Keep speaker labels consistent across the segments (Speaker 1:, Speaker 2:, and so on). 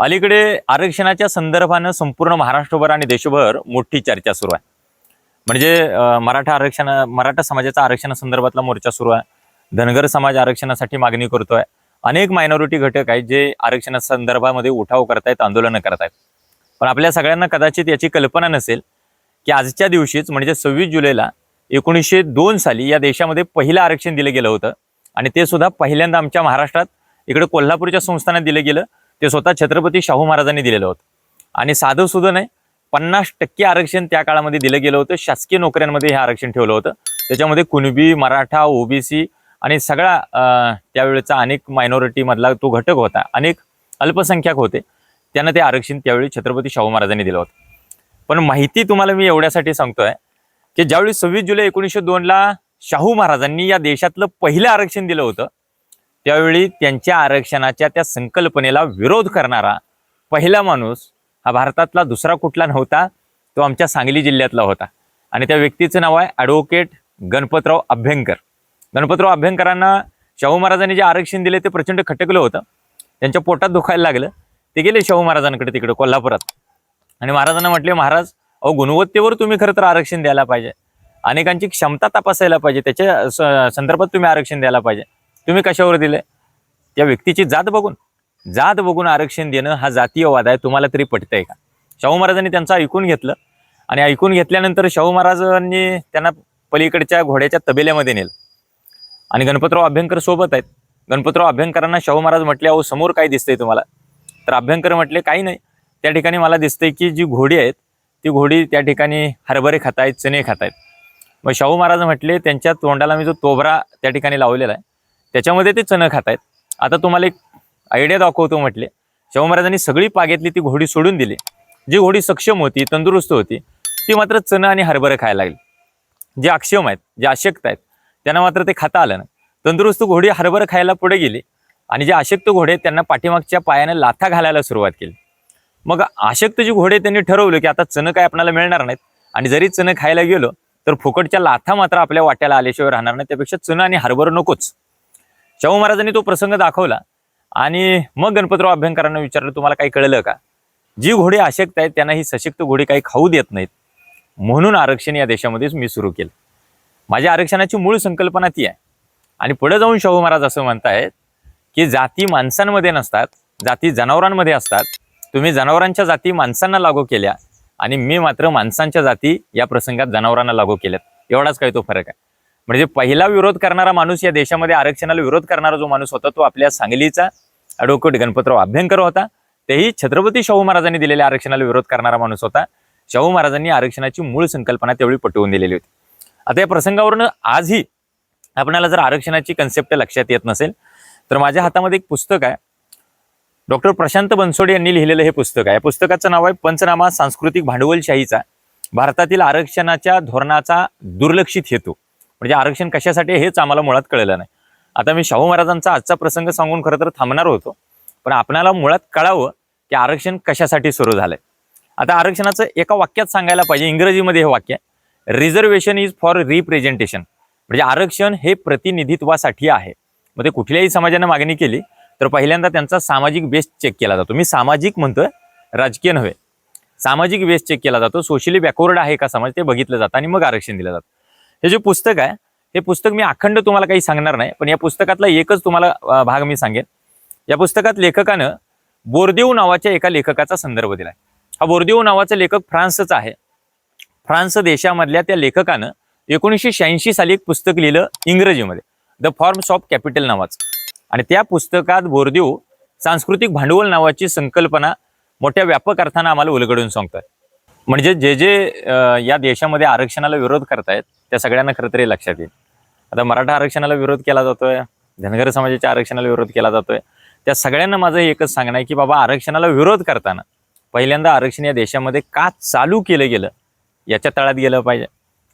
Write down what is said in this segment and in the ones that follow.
Speaker 1: अलीकडे आरक्षणाच्या संदर्भानं संपूर्ण महाराष्ट्रभर आणि देशभर मोठी चर्चा सुरू आहे. म्हणजे मराठा आरक्षण मराठा समाजाचा आरक्षणासंदर्भातला मोर्चा सुरू आहे. धनगर समाज आरक्षणासाठी मागणी करतोय. अनेक मायनॉरिटी घटक आहेत जे आरक्षणासंदर्भामध्ये उठाव करतायत आंदोलनं करतायत. पण आपल्या सगळ्यांना कदाचित याची कल्पना नसेल की आजच्या दिवशीच म्हणजे सव्वीस जुलैला एकोणीसशे दोन साली या देशामध्ये पहिलं आरक्षण दिलं गेलं होतं. आणि ते सुद्धा पहिल्यांदा आमच्या महाराष्ट्रात इकडे कोल्हापूरच्या संस्थानात दिलं गेलं. ते स्वतः छत्रपती शाहू महाराजांनी दिलेलं होतं. आणि साधं सुद्धा नाही पन्नास टक्के आरक्षण त्या काळामध्ये दिलं गेलं होतं. शासकीय नोकऱ्यांमध्ये हे आरक्षण ठेवलं होतं. त्याच्यामध्ये कुणबी मराठा ओबीसी आणि सगळा त्यावेळेचा अनेक मायनॉरिटीमधला तो घटक होता. अनेक अल्पसंख्याक होते. त्यांना ते आरक्षण त्यावेळी छत्रपती शाहू महाराजांनी दिलं होतं. पण माहिती तुम्हाला मी एवढ्यासाठी सांगतोय की ज्यावेळी सव्वीस जुलै एकोणीसशे दोनला शाहू महाराजांनी या देशातलं पहिलं आरक्षण दिलं होतं त्यावेळी त्यांच्या आरक्षणाच्या त्या संकल्पनेला विरोध करणारा पहिला माणूस हा भारतातला दुसरा कुठला नव्हता तो आमच्या सांगली जिल्ह्यातला होता. आणि त्या व्यक्तीचं नाव आहे ॲडव्होकेट गणपतराव अभ्यंकर. गणपतराव अभ्यंकरांना शाहू महाराजांनी जे आरक्षण दिले ते प्रचंड खटकलं होतं. त्यांच्या पोटात दुखायला लागलं. ते गेले शाहू महाराजांकडे तिकडे कोल्हापुरात. आणि महाराजांना म्हटले महाराज अहो गुणवत्तेवर तुम्ही खरं तर आरक्षण द्यायला पाहिजे. अनेकांची क्षमता तपासायला पाहिजे. त्याच्या संदर्भात तुम्ही आरक्षण द्यायला पाहिजे. तुम्ही कशावर दिले त्या व्यक्तीची जात बघून. जात बघून आरक्षण देणं हा जातीयवाद आहे तुम्हाला तरी पटतंय का? शाहू महाराजांनी त्यांचं ऐकून घेतलं आणि ऐकून घेतल्यानंतर शाहू महाराजांनी त्यांना पलीकडच्या घोड्याच्या तबेल्यामध्ये नेलं. आणि गणपतराव अभ्यंकर सोबत आहेत. गणपतराव अभ्यंकरांना शाहू महाराज म्हटले अहो समोर काय दिसतंय तुम्हाला? तर अभ्यंकर म्हटले काही नाही. त्या ठिकाणी मला दिसतंय की जी घोडी आहेत ती घोडी त्या ठिकाणी हरभरे खातायत चणे खातायत. मग शाहू महाराज म्हटले त्यांच्या तोंडाला मी जो तोबरा त्या ठिकाणी लावलेला आहे त्याच्यामध्ये ते चणं खातायत. आता तुम्हाला एक आयडिया दाखवतो म्हटले. शाहू महाराजांनी सगळी पागेतली ती घोडी सोडून दिली. जी घोडी सक्षम होती तंदुरुस्त होती ती मात्र चणं आणि हरभरं खायला लागली. जे अक्षम आहेत जे अशक्त आहेत त्यांना मात्र ते खाता आलं ना तंदुरुस्त घोडी हरभर खायला पुढे गेली आणि जे अशक्त घोडे आहेत, त्यांना पाठीमागच्या पायाने लाथा घालायला सुरुवात केली. मग अशक्त जी घोडे त्यांनी ठरवलं की आता चणं काय आपल्याला मिळणार नाहीत आणि जरी चणं खायला गेलो तर फुकटच्या लाथा मात्र आपल्या वाट्याला आल्याशिवाय राहणार नाही. त्यापेक्षा चणं आणि हरभर नकोच. शाहू महाराजांनी तो प्रसंग दाखवला. आणि मग गणपतराव अभ्यंकरांना विचारलं तुम्हाला काही कळलं का? जी घोडी अशक्त आहेत त्यांना ही सशक्त घोडी काही खाऊ देत नाहीत. म्हणून आरक्षण या देशामध्येच मी सुरू केलं. माझ्या आरक्षणाची मूळ संकल्पना ती आहे. आणि पुढे जाऊन शाहू महाराज असं म्हणतायत की जाती माणसांमध्ये नसतात जाती जनावरांमध्ये असतात. तुम्ही जनावरांच्या जाती माणसांना लागू केल्या आणि मी मात्र माणसांच्या जाती या प्रसंगात जनावरांना लागू केल्यात. एवढाच काही तो फरक आहे. म्हणजे पहिला विरोध करणारा माणूस या देशामध्ये आरक्षणाला विरोध करणारा जो माणूस होता तो आपल्या सांगलीचा ॲडव्होकेट गणपतराव अभ्यंकर होता. तेही छत्रपती शाहू महाराजांनी दिलेल्या आरक्षणाला विरोध करणारा माणूस होता. शाहू महाराजांनी आरक्षणाची मूळ संकल्पना त्यावेळी पटवून दिलेली होती. आता या प्रसंगावरून आजही आपल्याला जर आरक्षणाची कन्सेप्ट लक्षात येत नसेल तर माझ्या हातामध्ये एक पुस्तक आहे. डॉक्टर प्रशांत बनसोडे यांनी लिहिलेलं हे पुस्तक आहे. या पुस्तकाचं नाव आहे पंचनामा सांस्कृतिक भांडवलशाहीचा भारतातील आरक्षणाच्या धोरणाचा दुर्लक्षित हेतू. म्हणजे आरक्षण कशासाठी हेच आम्हाला मुळात कळलं नाही. आता मी शाहू महाराजांचा आजचा प्रसंग सांगून खरं तर थांबणार होतो. पण आपणाला मुळात कळावं की आरक्षण कशासाठी सुरू झालंय. आता आरक्षणाचं एका वाक्यात सांगायला पाहिजे इंग्रजीमध्ये हे वाक्य रिझर्वेशन इज फॉर रिप्रेझेंटेशन म्हणजे आरक्षण हे प्रतिनिधित्वासाठी आहे. मग ते कुठल्याही समाजाने मागणी केली तर पहिल्यांदा त्यांचा सामाजिक बेस चेक केला जातो. मी सामाजिक म्हणतोय राजकीय नव्हे. सामाजिक बेस चेक केला जातो. सोशली बॅकवर्ड आहे का समाज ते बघितलं जातं आणि मग आरक्षण दिलं जातं. हे जे पुस्तक आहे हे पुस्तक मी अखंड तुम्हाला काही सांगणार नाही पण या पुस्तकातला एकच तुम्हाला भाग मी सांगेन. या पुस्तकात लेखकानं बोर्देव नावाच्या एका लेखकाचा संदर्भ दिलाय. हा बोर्देव नावाचा लेखक फ्रान्सचा आहे. फ्रान्स देशामधल्या त्या लेखकानं एकोणीसशे शहाऐंशी साली एक पुस्तक लिहिलं इंग्रजीमध्ये द फॉर्म्स ऑफ कॅपिटल नावाचं. आणि त्या पुस्तकात बोर्देव सांस्कृतिक भांडवल नावाची संकल्पना मोठ्या व्यापक अर्थानं आम्हाला उलगडून सांगतात म्हणजे जे जे या देशामध्ये आरक्षणाला विरोध करतायत त्या सगळ्यांना खरं तरी लक्षात येईल. आता मराठा आरक्षणाला विरोध केला जातोय धनगर समाजाच्या आरक्षणाला विरोध केला जातोय. त्या सगळ्यांना माझं एकच सांगणं आहे की बाबा आरक्षणाला विरोध करताना पहिल्यांदा आरक्षण या देशामध्ये का चालू केलं गेलं? याच्या तळात गेलं पाहिजे.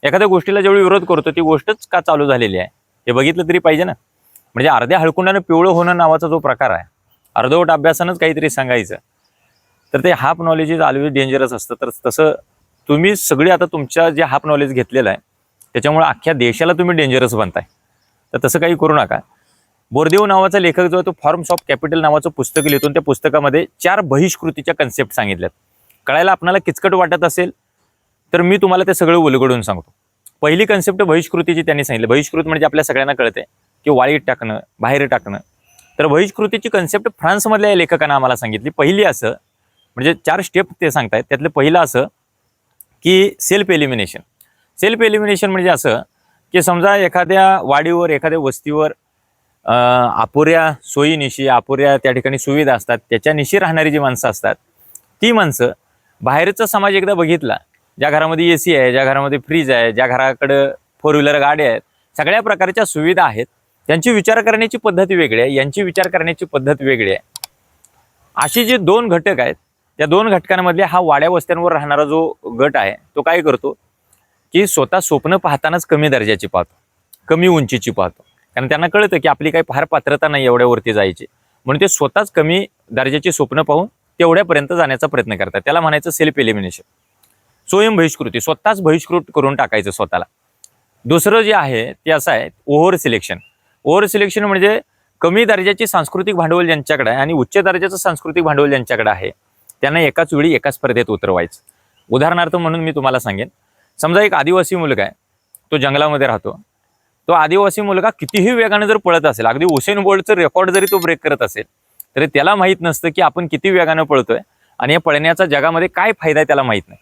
Speaker 1: एखाद्या गोष्टीला जेवढी विरोध करतो ती गोष्टच का चालू झालेली आहे? हे बघितलं तरी पाहिजे ना. म्हणजे अर्ध्या हळकुंडानं पिवळं होणं नावाचा जो प्रकार आहे अर्धवट अभ्यासानंच काहीतरी सांगायचं. तर ते हाफ नॉलेज ऑलवेज डेंजरस असतं. तर तसं तुम्ही सगळी आता तुमच्या जे हाफ नॉलेज घेतलेलं आहे त्याच्यामुळे अख्ख्या देशाला तुम्ही डेंजरस बनताय. तर तसं काही करू नका. बोरदेव नावाचा लेखक जो आहे तो फॉर्म्स ऑफ कॅपिटल नावाचं पुस्तक लिहितो त्या पुस्तकामध्ये चार बहिष्कृतीच्या कन्सेप्ट सांगितल्यात. कळायला आपणाला किचकट वाटत असेल तर मी तुम्हाला ते सगळं उलगडून सांगतो. पहिली कन्सेप्ट बहिष्कृतीची त्यांनी सांगितली. बहिष्कृत म्हणजे आपल्या सगळ्यांना कळते की वाळीत टाकणं बाहेर टाकणं. तर बहिष्कृतीची कन्सेप्ट फ्रान्समधल्या या लेखकानं आम्हाला सांगितली. पहिली असं म्हणजे चार स्टेप ते सांगतायत. त्यातलं पहिलं असं की सेल्फ एलिमिनेशन सेल्फ एलिमिनेशन म्हणजे असं की समजा एखाद्या वाडीवर एखाद्या वस्तीवर अपुऱ्या सोयीनिशी अपुऱ्या त्या ठिकाणी सुविधा असतात त्याच्यानिशी राहणारी जी माणसं असतात ती माणसं बाहेरचा समाज एकदा बघितला ज्या घरामध्ये ए सी आहे ज्या घरामध्ये फ्रीज आहे ज्या घराकडं फोर व्हीलर गाड्या आहेत सगळ्या प्रकारच्या सुविधा आहेत. त्यांची विचार करण्याची पद्धत वेगळी आहे यांची विचार करण्याची पद्धत वेगळी आहे. अशी जे दोन घटक आहेत त्या दोन घटकांमधले हा वाड्या वस्त्यांवर राहणारा जो गट आहे तो काय करतो? की स्वतः स्वप्न पाहतानाच कमी दर्जाची पाहतो कमी उंचीची पाहतो. कारण त्यांना कळतं की आपली काही फार पात्रता नाही एवढ्यावरती जायची. म्हणून ते स्वतःच कमी दर्जाची स्वप्न पाहून तेवढ्यापर्यंत जाण्याचा प्रयत्न करतात. त्याला म्हणायचं सेल्फ एलिमिनेशन स्वयं बहिष्कृती स्वतःच बहिष्कृत करून टाकायचं स्वतःला. दुसरं जे आहे ते असं आहे ओव्हर सिलेक्शन. ओव्हर सिलेक्शन म्हणजे कमी दर्जाची सांस्कृतिक भांडवल ज्यांच्याकडे आहे आणि उच्च दर्जाचं सांस्कृतिक भांडवल ज्यांच्याकडे आहे त्यांना एकाच वेळी एका स्पर्धेत उतरवायचं. उदाहरणार्थ म्हणून मी तुम्हाला सांगेन. समजा एक आदिवासी मुलगा आहे तो जंगलामध्ये राहतो. तो आदिवासी मुलगा कितीही वेगाने जर पळत असेल अगदी उसेन बोल्टचं रेकॉर्ड जरी तो ब्रेक करत असेल तरी त्याला माहीत नसतं की आपण किती वेगानं पळतोय आणि या पळण्याचा जगामध्ये काय फायदा आहे त्याला माहीत नाही.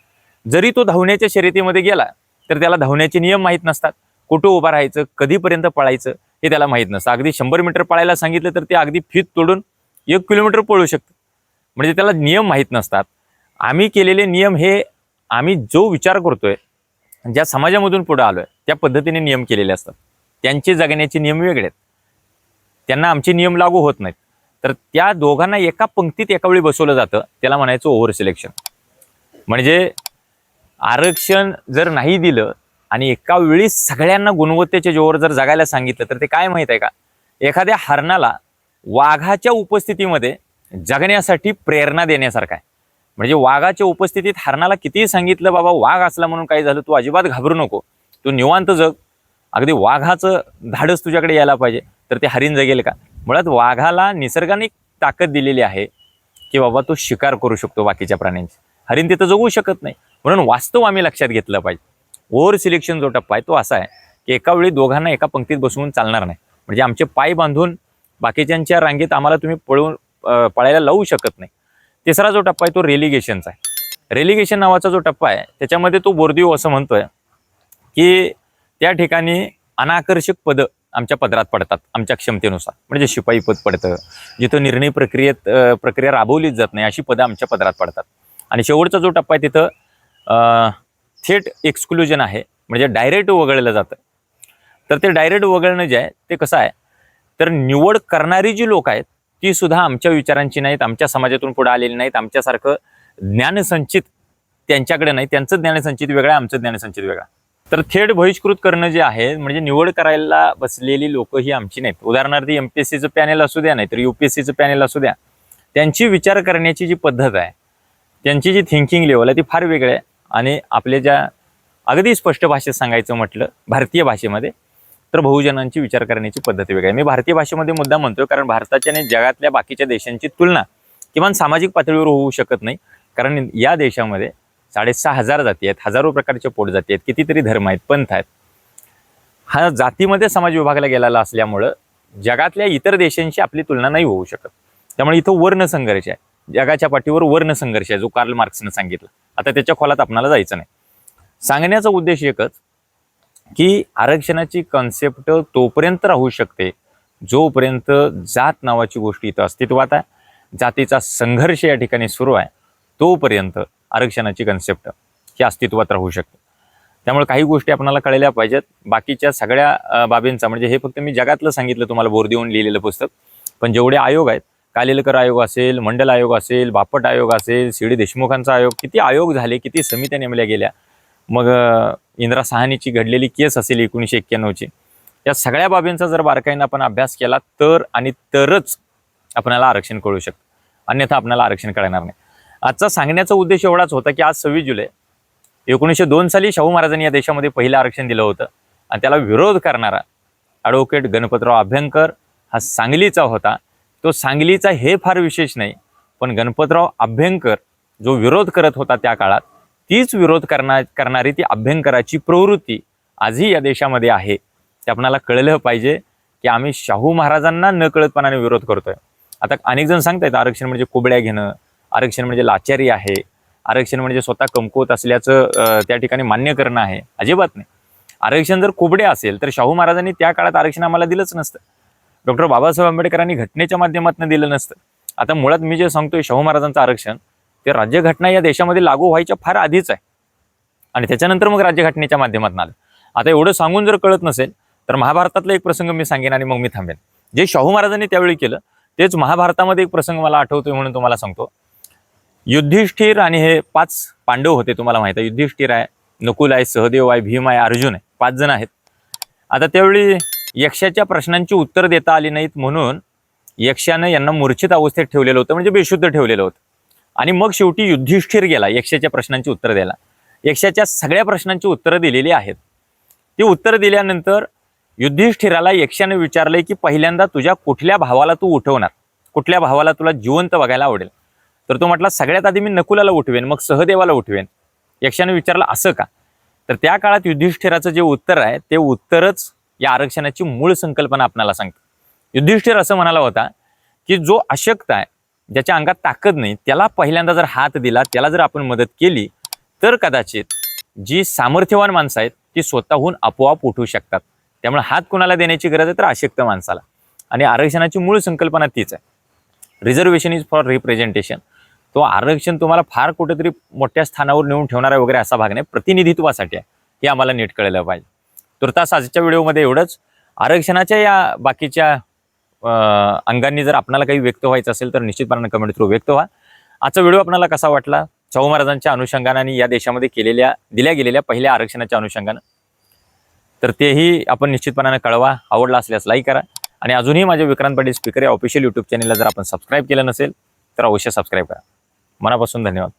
Speaker 1: जरी तो धावण्याच्या शर्यतीमध्ये गेला तर त्याला धावण्याचे नियम माहीत नसतात. कुठं उभं राहायचं कधीपर्यंत पळायचं हे त्याला माहीत नसतं. अगदी शंभर मीटर पळायला सांगितलं तर ते अगदी फीत तोडून एक किलोमीटर पळू शकतं. म्हणजे त्याला नियम माहीत नसतात. आम्ही केलेले नियम हे आम्ही जो विचार करतोय ज्या समाजामधून पुढे आलोय त्या पद्धतीने नियम केलेले असतात. त्यांचे जगण्याचे नियम वेगळे आहेत. त्यांना आमचे नियम लागू होत नाहीत. तर त्या दोघांना एका पंक्तीत एका वेळी बसवलं जातं त्याला म्हणायचं ओव्हर सिलेक्शन म्हणजे आरक्षण जर नाही दिलं आणि एका वेळी सगळ्यांना गुणवत्तेच्या जोवर जर जगायला सांगितलं तर ते काय माहीत आहे का? एखाद्या हरणाला वाघाच्या उपस्थितीमध्ये जगण्यासाठी प्रेरणा देण्यासारखं आहे. म्हणजे वाघाच्या उपस्थितीत हरणाला कितीही सांगितलं बाबा वाघ असला म्हणून काय झालं तू अजिबात घाबरू नको. तू निवांत जग. अगदी वाघाचं धाडस तुझ्याकडे यायला पाहिजे. तर ते हरिण जगेल का? मुळात वाघाला निसर्गाने ताकद दिलेली आहे की बाबा तो शिकार करू शकतो बाकीच्या प्राण्यांची हरिण तिथं जगू शकत नाही. म्हणून वास्तव आम्ही लक्षात घेतलं पाहिजे. ओव्हर सिलेक्शन जो टप्पा आहे तो असा आहे की एका वेळी दोघांना एका पंक्तीत बसवून चालणार नाही. म्हणजे आमचे पाय बांधून बाकीच्यांच्या रांगेत आम्हाला तुम्ही पळून पळायला लावू शकत नाही. तिसरा जो टप्पा आहे तो रेलिगेशनचा आहे. रेलिगेशन नावाचा जो टप्पा आहे त्याच्यामध्ये तो बोर्दिओ असं म्हणतोय की त्या ठिकाणी अनाकर्षक पदं आमच्या पदरात पडतात आमच्या क्षमतेनुसार. म्हणजे शिपाई पद पडतं जिथं निर्णय प्रक्रियेत प्रक्रिया राबवलीच जात नाही अशी पदं आमच्या पदरात पडतात. आणि शेवटचा जो टप्पा आहे तिथं थेट एक्सक्लुजन आहे म्हणजे डायरेक्ट वगळलं जातं. तर ते डायरेक्ट वगळणं जे आहे ते कसं आहे? तर निवड करणारी जी लोक आहेत ती सुद्धा आमच्या विचारांची नाहीत आमच्या समाजातून पुढे आलेली नाहीत आमच्यासारखं ज्ञानसंचित त्यांच्याकडे नाही त्यांचं ज्ञानसंचित वेगळं आहे आमचं ज्ञानसंचित वेगळं. तर थेट बहिष्कृत करणं जे आहे म्हणजे निवड करायला बसलेली लोक ही आमची नाहीत. उदाहरणार्थ एम पी एस सीचं पॅनेल असू द्या नाही तर यू पी एस सीचं पॅनेल असू द्या. त्यांची विचार करण्याची जी पद्धत आहे त्यांची जी थिंकिंग लेवल आहे ती फार वेगळी आहे. आणि आपल्या ज्या अगदी स्पष्ट भाषेत सांगायचं म्हटलं भारतीय भाषेमध्ये तर बहुजनांची विचार करण्याची पद्धत वेगळी मी भारतीय भाषेमध्ये मुद्दा म्हणतोय कारण भारताच्या आणि जगातल्या बाकीच्या देशांची तुलना किमान सामाजिक पातळीवर होऊ शकत नाही. कारण या देशामध्ये साडेसहा हजार जाती आहेत हजारो प्रकारच्या पोटजाती आहेत कितीतरी धर्म आहेत पंथ आहेत. हा जातीमध्ये समाज विभागला गेलेला असल्यामुळं जगातल्या इतर देशांशी आपली तुलना नाही होऊ शकत. त्यामुळे इथं वर्ण संघर्ष आहे. जगाच्या पाठीवर वर्ण संघर्ष आहे जो कार्ल मार्क्सनं सांगितला. आता त्याच्या खोलात आपणाला जायचं नाही. सांगण्याचा उद्देश एकच की आरक्षणाची कॉन्सेप्ट तोपर्यंत राहू शकते जोपर्यंत जात नावाची गोष्ट इथं अस्तित्वात आहे जातीचा संघर्ष या ठिकाणी सुरू आहे तोपर्यंत आरक्षणाची कन्सेप्ट ही अस्तित्वात राहू शकते. त्यामुळे काही गोष्टी आपल्याला कळल्या पाहिजेत. बाकीच्या सगळ्या बाबींचा म्हणजे हे फक्त मी जगातलं सांगितलं तुम्हाला बोर देऊन लिहिलेलं पुस्तक. पण जेवढे आयोग आहेत कालेलकर आयोग असेल मंडल आयोग असेल बापट आयोग असेल सी डी देशमुखांचा आयोग किती आयोग झाले किती समित्या नेमल्या गेल्या मग इंदिरा सहानीची घडलेली केस असेल एकोणीसशे एक्क्याण्णवची. या सगळ्या बाबींचा जर बारकाईनं आपण अभ्यास केला तर आणि तरच आपल्याला आरक्षण कळू शकतं. अन्यथा आपल्याला आरक्षण कळणार नाही. आजचा सांगण्याचा उद्देश एवढाच होता की आज सव्वीस जुलै एकोणीसशे दोन साली शाहू महाराजांनी या देशामध्ये पहिलं आरक्षण दिलं होतं. आणि त्याला विरोध करणारा ॲडव्होकेट गणपतराव अभ्यंकर हा सांगलीचा होता. तो सांगलीचा हे फार विशेष नाही पण गणपतराव अभ्यंकर जो विरोध करत होता त्या काळात तीच विरोध करणार करणारी ती अभ्यंकराची प्रवृत्ती आजही या देशामध्ये आहे. ते आपणाला कळलं पाहिजे की आम्ही शाहू महाराजांना न कळतपणाने विरोध करतोय. आता अनेक जण सांगतायत आरक्षण म्हणजे कोबड्या घेणं आरक्षण म्हणजे लाचारी आहे आरक्षण म्हणजे स्वतः कमकुवत असल्याचं त्या ठिकाणी मान्य करणं आहे. अजिबात नाही. आरक्षण जर कोबडे असेल तर शाहू महाराजांनी त्या काळात आरक्षण आम्हाला दिलंच नसतं. डॉक्टर बाबासाहेब आंबेडकरांनी घटनेच्या माध्यमातून दिलं नसतं. आता मुळात मी जे सांगतोय शाहू महाराजांचं आरक्षण ते राज्यघटना या देशामध्ये लागू व्हायच्या फार आधीच आहे. आणि त्याच्यानंतर मग राज्यघटनेच्या माध्यमातून आलं. आता एवढं सांगून जर कळत नसेल तर महाभारतातला एक प्रसंग मी सांगेन आणि मग मी थांबेन. जे शाहू महाराजांनी त्यावेळी केलं तेच महाभारतामध्ये एक प्रसंग मला आठवतोय म्हणून तुम्हाला सांगतो. युद्धिष्ठिर आणि हे पाच पांडव होते तुम्हाला माहिती आहे. युधिष्ठिर आहे नकुल आहे सहदेव आहे भीम आहे अर्जुन आहे. पाच जण आहेत. आता त्यावेळी यक्षाच्या प्रश्नांची उत्तर देता आली नाहीत म्हणून यक्षानं यांना मूर्छित अवस्थेत ठेवलेलं होतं म्हणजे बेशुद्ध ठेवलेलं होतं. आणि मग शेवटी युधिष्ठिर गेला यक्षाच्या प्रश्नांची उत्तर द्यायला. यक्षाच्या सगळ्या प्रश्नांची उत्तरं दिलेली आहेत. ती उत्तरं दिल्यानंतर युधिष्ठिराला यक्षाने विचारलंय की पहिल्यांदा तुझ्या कुठल्या भावाला तू उठवणार? कुठल्या भावाला तुला जिवंत बघायला आवडेल? तर तो म्हटला सगळ्यात आधी मी नकुलाला उठवेन मग सहदेवाला उठवेन. यक्षाने विचारलं असं का? तर त्या काळात युधिष्ठिराचं जे उत्तर आहे ते उत्तरच या आरक्षणाची मूळ संकल्पना आपणाला सांगतो. युधिष्ठिर असं म्हणाला होता की जो अशक्त आहे ज्याच्या अंगात ताकद नाही त्याला पहिल्यांदा जर हात दिला त्याला जर आपण मदत केली तर कदाचित जी सामर्थ्यवान माणसं आहेत ती स्वतःहून आपोआप उठू शकतात. त्यामुळे हात कुणाला देण्याची गरज आहे तर अशक्त माणसाला. आणि आरक्षणाची मूळ संकल्पना तीच आहे. रिझर्वेशन इज फॉर रिप्रेझेंटेशन तो आरक्षण तुम्हाला फार कुठेतरी मोठ्या स्थानावर नेऊन ठेवणारा वगैरे असा भाग नाही प्रतिनिधित्वासाठी आहे. हे आम्हाला नीट कळलं पाहिजे. तुर्तास आजच्या व्हिडिओमध्ये एवढंच. आरक्षणाच्या या बाकीच्या अंगांनी जर आपणाला काही व्यक्त व्हायचं असेल तर निश्चितपणाने कमेंट थ्रू व्यक्त व्हा. आजचा व्हिडिओ आपल्याला कसा वाटला? शाहू महाराजांच्या अनुषंगानं आणि या देशामध्ये केलेल्या दिल्या गेलेल्या पहिल्या आरक्षणाच्या अनुषंगानं. तर तेही आपण निश्चितपणाने कळवा. आवडला असल्यास लाईक करा. आणि अजूनही माझ्या विक्रांत पाटील स्पीकर या ऑफिशियल यूट्यूब चॅनलला जर आपण सबस्क्राईब केलं नसेल तर अवश्य सबस्क्राईब करा. मनापासून धन्यवाद.